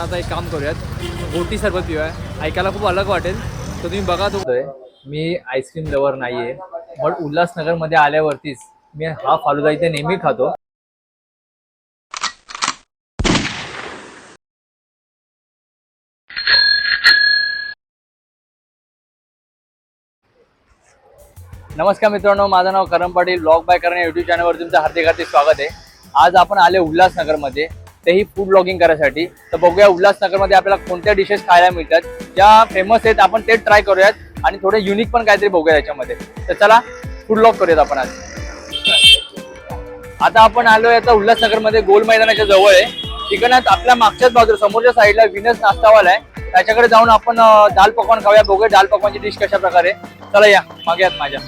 आता एक काम करूयात. गोटी सरबत पिऊया. ऐकायला खूप अलग वाटेल. तर तुम्ही बघा तो. मी आईस्क्रीम लवर नाहीये. पण उल्हासनगरमध्ये आल्यावरतीच मी हा फालुदा इथे नेहमी खातो. नमस्कार मित्रांनो माझं नाव Karam Patil. Blog by Karan YouTube चॅनलवर तुमचं हार्दिक हार्दिक स्वागत आहे. आज आपण आले उल्हासनगरमध्ये. तेही फूड ब्लॉगिंग करायसाठी. तर बघूया उल्हासनगरमध्ये आपल्याला कोणत्या डिशेस खायला मिळतात. ज्या फेमस आहेत आपण ते ट्राय करूयात. आणि थोडे युनिक पण काहीतरी बघूया याच्यामध्ये. तर चला फूड ब्लॉग करूयात आपण आज. आता आपण आलोय आता उल्हासनगरमध्ये गोल मैदानाच्या जवळ आहे. ठिकाणात आपल्या मागच्याच बाजूला समोरच्या साईडला विनस नाश्तावाला आहे. त्याच्याकडे जाऊन आपण दाल पकवान खाऊया. बघूया दाल पकवानची डिश कशा प्रकारे चला या मागे माझ्या.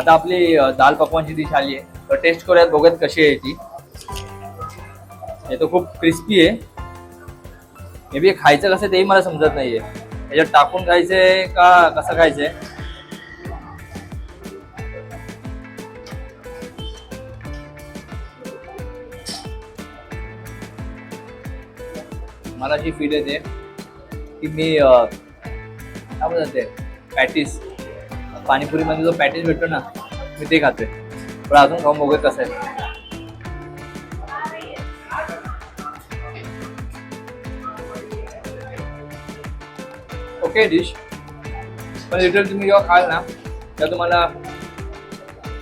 आता आपली दाल पकवानची डिश आली आहे. तर टेस्ट करूयात बघत कशी आहे ती. हे तर खूप क्रिस्पी आहे. मे बी खायचं कसं तेही मला समजत नाहीये. याच्यात टाकून खायचंय का कसं खायचंय मला अशी फील येते. की मी काय बोलतात ते? पॅटीस. पाणीपुरीमध्ये जो पॅटीस भेटतो ना मी ते खातोय. पण अजून खाऊन बघूया कसं आहे. ओके डिश पण लिटरल तुम्ही जेव्हा खाल ना तेव्हा तुम्हाला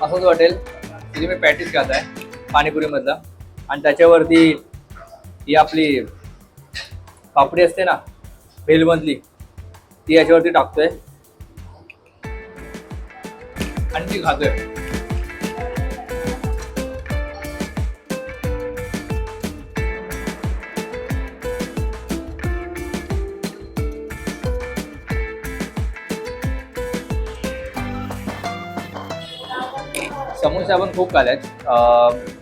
असंच वाटेल की तुम्ही पॅटीस आहे पाणीपुरीमधला. आणि त्याच्यावरती ही आपली पापडी असते ना भेलमधली ती याच्यावरती टाकतोय. आणि ती खातोय. समोसे आपण खूप खाल्लेत.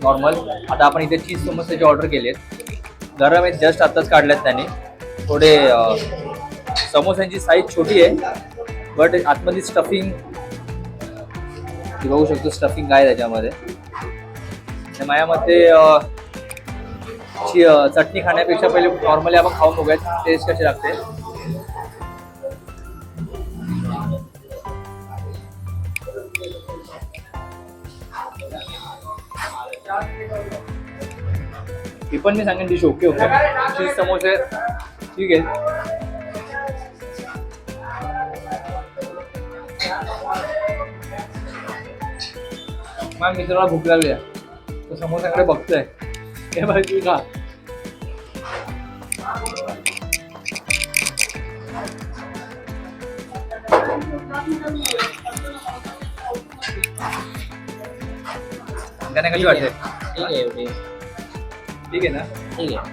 नॉर्मल आता आपण इथे चीज समोसेचे ऑर्डर केलेत. गरम आहेत जस्ट आत्ताच काढल्यात त्यांनी. थोडे समोस्यांची साईज छोटी आहे बट आतमध्ये स्टफिंग बघू शकतो स्टफिंग काय आहे त्याच्यामध्ये. माझ्या मते ची, चटणी खाण्यापेक्षा पहिले नॉर्मली आपण खाऊन बघूयात टेस्ट कशी लागते. ही पण मी सांगेन डिश ओके ओके चीज समोसे ठीक आहे. मॅम मित्राला भूक लागली आहे तो समोसाकडे बघतोय हे माहिती का त्याने कशी वाटते ठीक आहे एवढी ठीक आहे ना ठीक आहे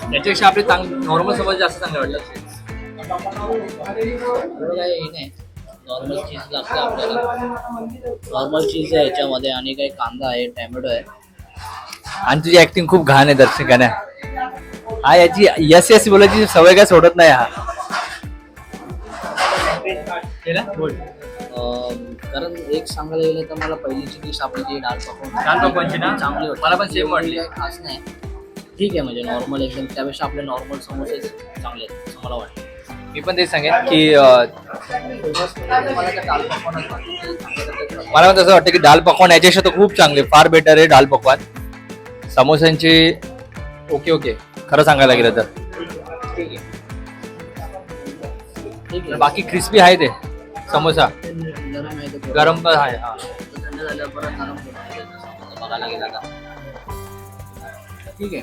त्याच्यापेक्षा आपले चांग नॉर्मल समोसे जास्त चांगले वाटतात एवढं काही हे नाही नॉर्मल चीज लागतं आपल्याला नॉर्मल चीज आहे याच्यामध्ये आणि काही कांदा आहे टॅमॅटो आहे. आणि तुझी ऍक्टिंग खूप घाण आहे दर्शकाने. हा याची यस यस बोलायची सवय काय सोडत नाही हा. कारण एक सांगायला गेलं तर मला पहिलीची डिश आपली जी डाळ पकवान दाल पकवानची ना? चांगली होती. मला पण एवढी वाटली. खास नाही. ठीक आहे म्हणजे नॉर्मल एकदम त्यापेक्षा आपले नॉर्मल समोसे चांगले आहेत असं मला वाटतं. मी पण ते सांगेन की मला वाटतं. पण तसं वाटतं की दाल पकवान याच्याशी तर खूप चांगले फार बेटर आहे दाल पकवान. समोस्यांची ओके ओके. खरं सांगायला गेलं तर. बाकी क्रिस्पी आहे ते समोसा. गरम पण आहे हा. ठीक आहे.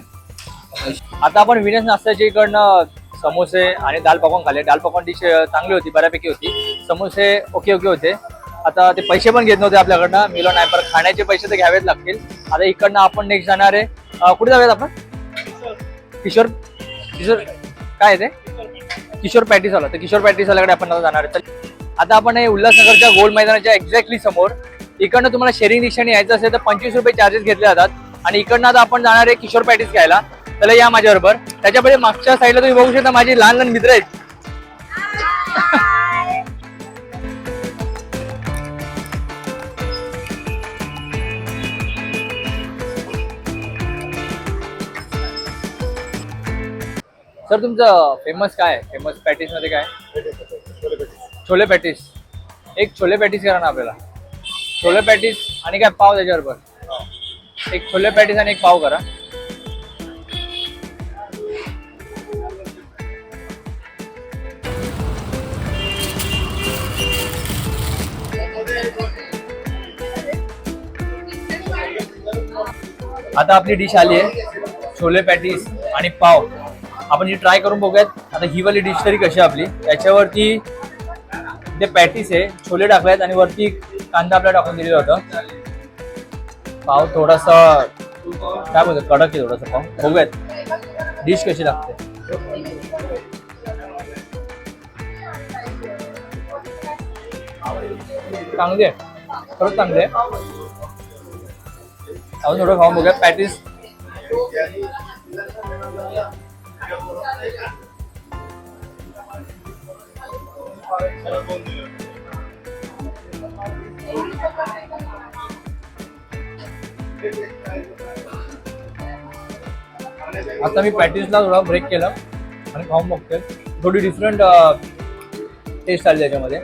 आता आपण विनेश नाश्त्याच्या इकडनं समोसे आणि दाल पकवान खाल्ले. दाल पकवान डिश चांगली होती बऱ्यापैकी होती. समोसे ओके ओके होते. आता ते पैसे पण घेत नव्हते आपल्याकडनं. मिलो नाही पण खाण्याचे पैसे तर घ्यावेच लागतील. आता इकडनं आपण नेक्स्ट जाणार आहे. कुठे जाऊयात आपण? किशोर किशोर काय आहे ते? किशोर पॅटीसवाला तर किशोर पॅटीसवाल्याकडे आपण आता जाणार आहे. तर आता आपण हे उल्हासनगरच्या गोल मैदानाच्या एक्झॅक्टली समोर. इकडनं तुम्हाला शेअरिंग रिक्षाने यायचं असेल तर पंचवीस रुपये चार्जेस घेतले जातात. आणि इकडनं आता आपण जाणार आहे किशोर पॅटीस घ्यायला. त्याला या माझ्याबरोबर. त्याच्यापुढे मागच्या साईडला तुम्ही बघू शकता माझे लहान लहान मित्र आहेत. सर तुमचं फेमस काय फेमस पॅटीसमध्ये काय? छोले पॅटीस एक छोले पॅटीस करा ना आपल्याला. छोले पॅटीस आणि काय पाव त्याच्याबरोबर? एक छोले पॅटीस आणि एक पाव करा. आता आपली डिश आली आहे छोले पॅटीस आणि पाव. आपण ही ट्राय करून बघूयात. आता ही वाली डिश तरी कशी आहे आपली? याच्यावरती ते पॅटीस आहे छोले टाकलेत आणि वरती कांदा आपल्याला टाकून दिलेला होता. पाव थोडासा काय बोलतो कडक आहे थोडासा पाव. बघूयात. डिश कशी लागते? चांगली आहे. खरंच चांगली आहे. अजून थोडं खाऊन बघूया पॅटीस आता मी पॅटीसला थोडा ब्रेक केला. आणि खाऊन बघतोय. थोडी डिफरंट टेस्ट आली त्याच्यामध्ये.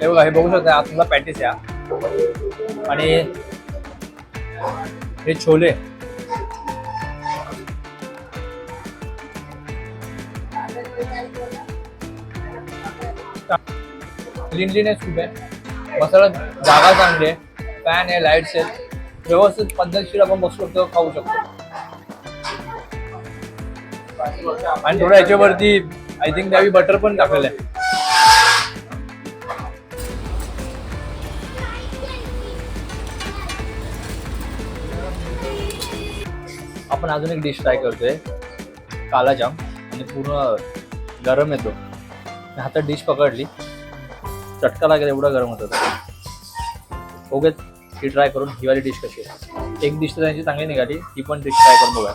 हे बघा हे बघू शकता तुमचा पॅटीस या आणि हे छोले. क्लिनलीनेस खूप आहे. मसाला जागा चांगली आहे. फॅन आहे लाईट्स आहेत. व्यवस्थित पद्धतशीर आपण बसू शकतो खाऊ शकतो. आणि थोडं याच्यावरती आय थिंक द्यावी बटर पण टाकलेलं आहे. आपण अजून एक डिश ट्राय करतोय. कालाजाम आणि पूर्ण गरम येतो. हातात डिश पकडली. चटका लागेल एवढा गरम होत होता ओकेच ही ट्राय करून ही वाली डिश कशी आहे. एक डिश तर त्यांची चांगली निघाली. ती पण डिश ट्राय करून बघा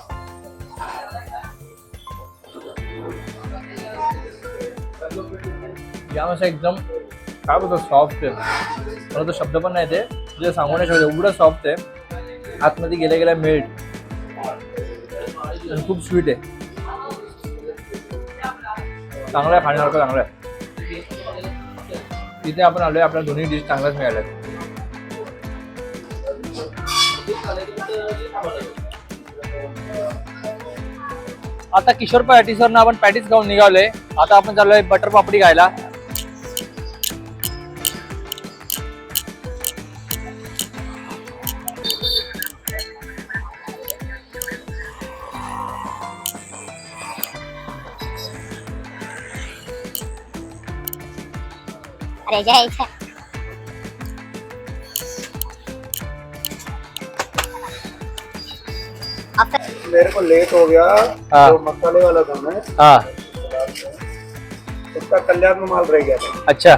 जाम असं एकदम काय बोलतो सॉफ्ट आहे. मला तो शब्द पण नाही ते तुझ्या सांगू नाही शकत एवढं सॉफ्ट आहे. आतमध्ये गेल्या गेल्या मेल्ट आणि खूप स्वीट आहे. चांगलं आहे खाण्यासारखं चांगलं आहे. तिथे आपण आलोय आपल्या दोन्ही डिश चांगल्याच मिळाल्या आता किशोर पॅटीसवरनं आपण पॅटीस खाऊन निघालोय. आता आपण चाललोय बटर पापडी खायला. अरे जायचं अब मेरे को लेट हो गया। हाँ। तो मसाले वाला था मैं। हा। उसका कल्याण में माल रह गया था। अच्छा।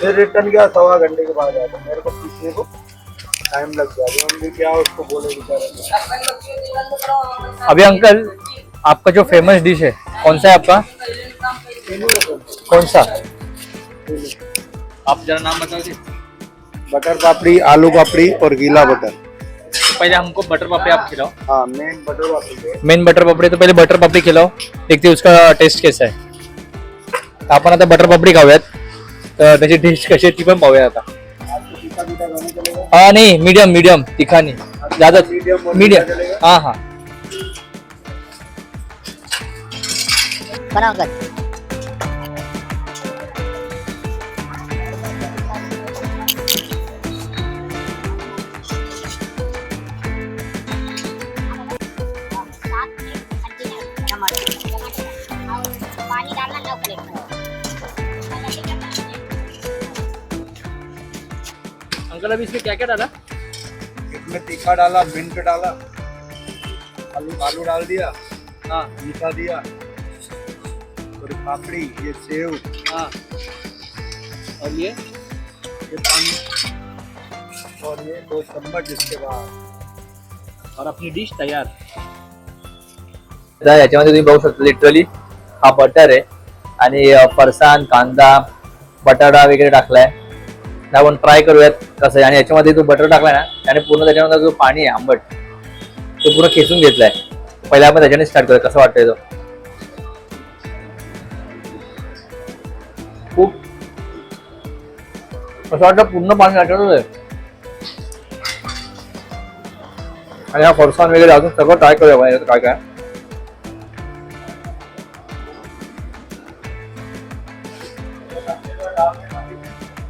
फिर रिटर्न गया सवा घंटे के बाद आया था। मेरे को पूछने को टाइम लग गया। तो हम भी क्या उसको बोले बेचारा। अभी अंकल आपका जो फ़ेमस डिश है कौन सा है आपका? कौन सा? आप जरा नाम बता दीजिए बटर पापड़ी आलू पापड़ी और गीला बटर। पहले हमको बटर पापड़ी आप खिलाओ। हाँ मेन बटर पापड़ी मेन बटर पापड़ी तो पहले बटर पापड़ी खिलाओ। देखते हैं उसका टेस्ट कैसा है। तर आपण आता बटर पापडी खाऊयात। तर त्याची टेस्ट कशी आहे ती पण पाहूया आता। हा नाही मीडियम मीडियम तिखा नाही. ज्यादा Medium और मीडियम चलेगा? हाँ हाँ. बनाओ कर अंकल अभी इसमें क्या क्या डाला? इसमें तीखा डाला मिंट डाला आलू आलू डाल दिया हाँ। मीठा दिया थोड़ी पापड़ी ये सेव। हाँ। और ये? ये पानी। और ये दो चम्मच इसके बाद। और अपनी डिश तैयार। याच्यामध्ये तुम्ही बघू शकता लिटरली हा बटर आहे. आणि अ, फरसाण कांदा बटाटा वगैरे टाकलाय. आपण ट्राय करूयात. कसं आहे? आणि याच्यामध्ये जो बटर टाकलाय ना त्याने पूर्ण त्याच्यामध्ये जो पाणी आहे आंबट तो पूर्ण खेचून घेतलाय. पहिला आपण त्याच्याने स्टार्ट करूया कसं वाटतंय तो? खूप असं वाटतं पूर्ण पाणी आठवलं आणि हा फरसान वगैरे अजून सगळं ट्राय करूया काय काय?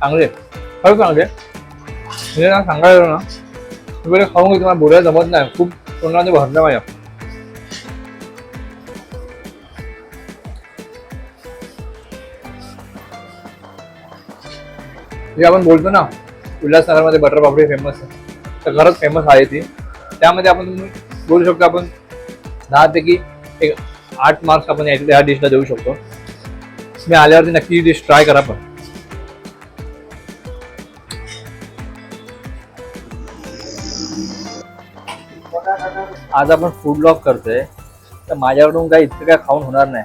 चांगले. खरं सांगते म्हणजे ना सांगायला ना तुम्ही खाऊन घे तुम्हाला बोलायला जमत नाही. खूप तोंडाने भरलं माझ्या. जे आपण बोलतो ना उल्हासनगरमध्ये बटर पापडी फेमस आहे. तर खरंच फेमस आहे ती. त्यामध्ये आपण बोलू शकतो आपण दहापैकी एक आठ मार्क्स आपण या ह्या डिशला देऊ शकतो. मी आल्यावरती नक्की डिश ट्राय करा पण. आज आपण फूड लॉक करतोय. तर माझ्याकडून काही इतकं काय खाऊन होणार नाही.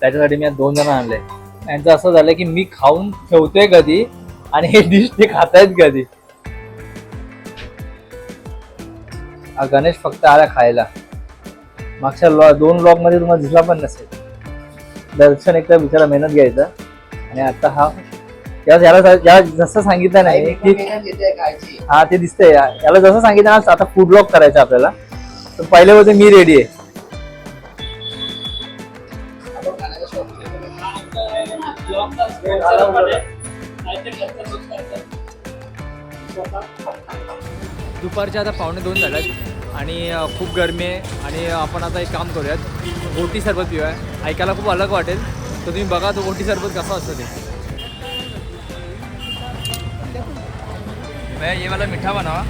त्याच्यासाठी मी आज दोन जण आणले. यांचं असं झालं की मी खाऊन ठेवतोय कधी आणि हे डिश ते खातायत कधी. हा गणेश फक्त आला खायला. मागच्या लॉ दोन ब्लॉगमध्ये तुम्हाला दिसला पण नसेल. दर्शन एकदा बिचारा मेहनत घ्यायचा. आणि आता हा याला जसं सांगितलं नाही की हा ते दिसतंय. याला जसं सांगितलं ना आता फूड ब्लॉक करायचं आपल्याला. तर पहिले होते मी रेडी आहे. दुपारच्या आता पावणे दोन झाल्यात आणि खूप गरमी आहे आणि आपण आता एक काम करूयात. गोटी सरबत पिऊया. ऐकायला खूप अलग वाटेल. तर तुम्ही बघा तो गोटी सरबत कसा असतो ते. भैया ये वाला मीठा बनावा.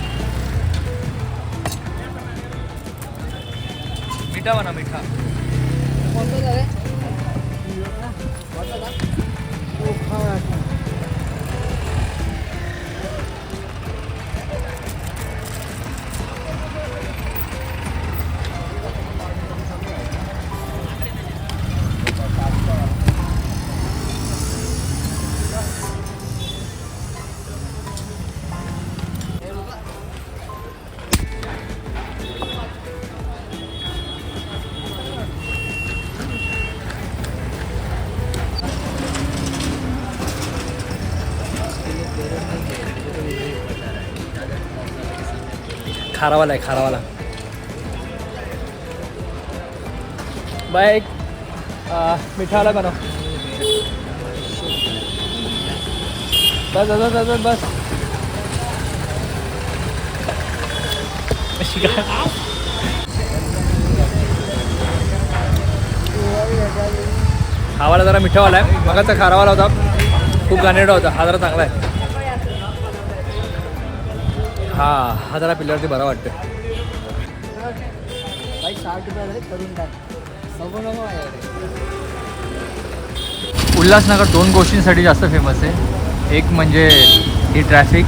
मीठा बना मीठा खारावाला आहे खारावाला. बाय एक मिठावाला बनव. बस बस बस बस बस. अशी खावाला जरा मिठावाला आहे. मगाचा खारावाला होता. खूप घाणेरडा होता. हा जरा चांगला आहे. हा हा जरा पिल्ल्यावरती बरा वाटतं उल्हासनगर दोन गोष्टींसाठी जास्त फेमस आहे. एक म्हणजे ही ट्रॅफिक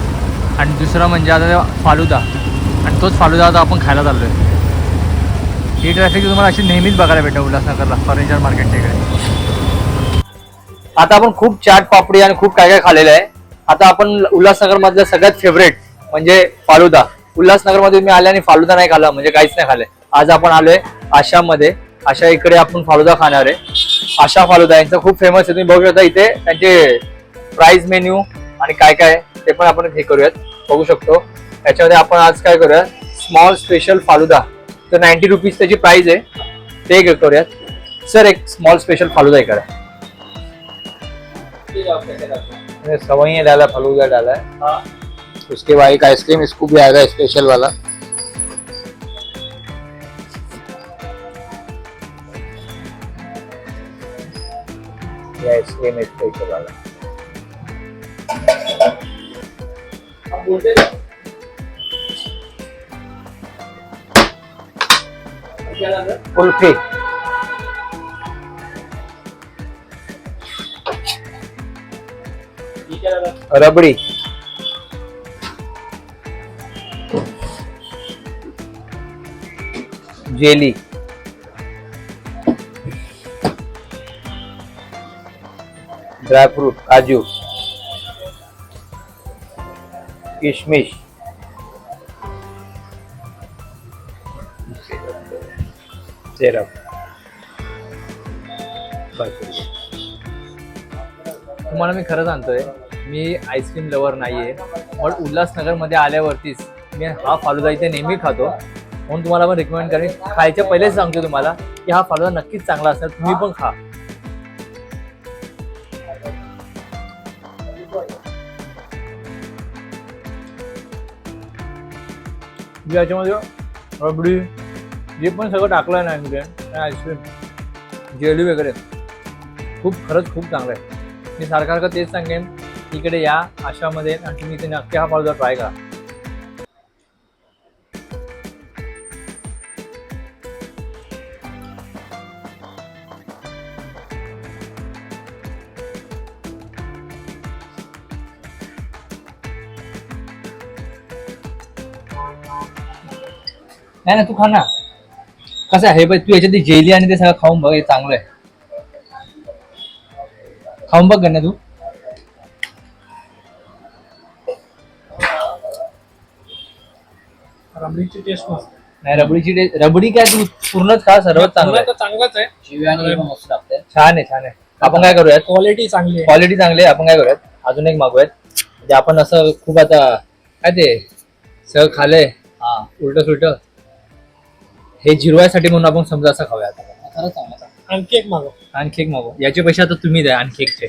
आणि दुसरं म्हणजे आता फालुदा. आणि तोच फालुदा आता आपण खायला चाललो आहे ही ट्रॅफिक तुम्हाला अशी नेहमीच बघायला भेटेल उल्हासनगरला फर्निचर मार्केटच्या इकडे. आता आपण खूप चाट पापडी आणि खूप काय काय खाल्लेलं आहे. आता आपण उल्हासनगर मधलं सगळ्यात फेवरेट म्हणजे फालुदा. उल्हासनगरमध्ये मी आले आणि फालुदा नाही खाल्ला म्हणजे काहीच नाही खाल्लंय आज आपण आलोय आशामध्ये. आशा इकडे आपण फालुदा खाणार आहे. आशा फालुदा यांचं खूप फेमस आहे. तुम्ही बघू शकता इथे त्यांचे प्राइस मेन्यू आणि काय काय ते पण आपण हे करूयात. बघू शकतो. याच्यामध्ये आपण आज काय करूया स्मॉल स्पेशल फालुदा. तर नाईन्टी रुपीज त्याची प्राइस आहे ते करूयात. सर एक स्मॉल स्पेशल फालुदा करा सवई डाला फलूदा डाला उसके बाद एक आइसक्रीम इसको भी आएगा स्पेशल वाला। आइसक्रीम स्पेशल वाला। कुल्फी। रबड़ी। जेली. ड्रायफ्रूट काजू. किशमिश. सिरप. तुम्हाला मी खरं सांगतोय मी आईस्क्रीम लवर नाहीये. पण उल्हासनगरमध्ये आल्यावरतीच मी हा फालुदा इथे नेहमी खातो. म्हणून तुम्हाला पण रिकमेंड करेन. खायच्या पहिलेच सांगतो तुम्हाला की हा फालुदा नक्कीच चांगला असणार तुम्ही पण खा. याच्यामध्ये रबडी जे पण सगळं टाकलं नाही म्हणजे आईस्क्रीम जेली वगैरे खूप खरंच खूप चांगलं आहे. मी सारखं सारखं तेच सांगेन इकडे या आशामध्ये आणि तुम्ही इथे नक्की हा फालुदा ट्राय करा. नाही ना तू खा ना. कसं आहे बघ तू याच्यात जेली आणि ते सगळं खाऊन बघ हे चांगलं आहे. खाऊन बघ ना तू. रबडीची टेस्ट मस्त. नाही रबडीची टे- रबडी काय तू पूर्णच खा सर्वात चांगलं आहे. चांगलाच आहे. मस्त लागते. छान आहे छान आहे. आपण काय करूयात? क्वालिटी चांगली आहे. क्वालिटी चांगली आहे आपण काय करूयात? अजून एक मागूयात. म्हणजे आपण असं खूप आता काय ते सगळं खाल्लंय हा. उलट सुलट हे जिरवायसाठी म्हणून आपण समजा असं खाऊया आता खरंच चांगलं आणखी एक मागव. आणखी एक मागू याचे पैसे आता तुम्ही द्या आणखी एकचे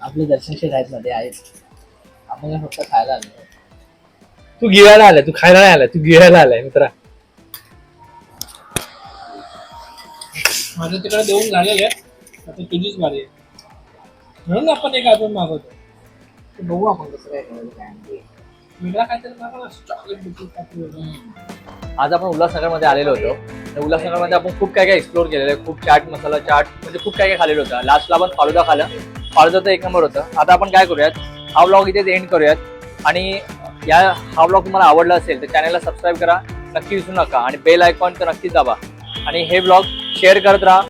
आपले दर्शनशील आहेत मध्ये आहेत. आपण हे फक्त खायला आलो. तू गिळायला आलाय तू खायला नाही आलाय तू गिळायला आलाय मित्रा. माझं तिकडे देऊन झालेलं आहे. आता तुझीच बारी आहे. म्हणून आपण एक अजून मागवतो. ते बघू आपण कसं काय करायचं काय नाही. वेगळा काहीतरी मागव चॉकलेट बिस्किट काहीतरी वेगळं. आज आपण उल्हासनगरमध्ये आलेलो होतो. तर उल्हासनगरमध्ये आपण खूप काय काय एक्सप्लोर केलेलं आहे. खूप चाट मसाला चाट म्हणजे खूप काय काय खालेलं होतं. लास्टला आपण फालुदा खाल्लं. फालुदा तर एक नंबर होतं. आता आपण काय करूयात? हा व्लॉग इथेच एंड करूयात. आणि या हा व्लॉग तुम्हाला आवडला असेल तर चॅनलला सबस्क्राईब करा. नक्की विसरू नका. आणि बेल आयकॉन तर नक्कीच दाबा. आणि हे ब्लॉग शेअर करत राहा.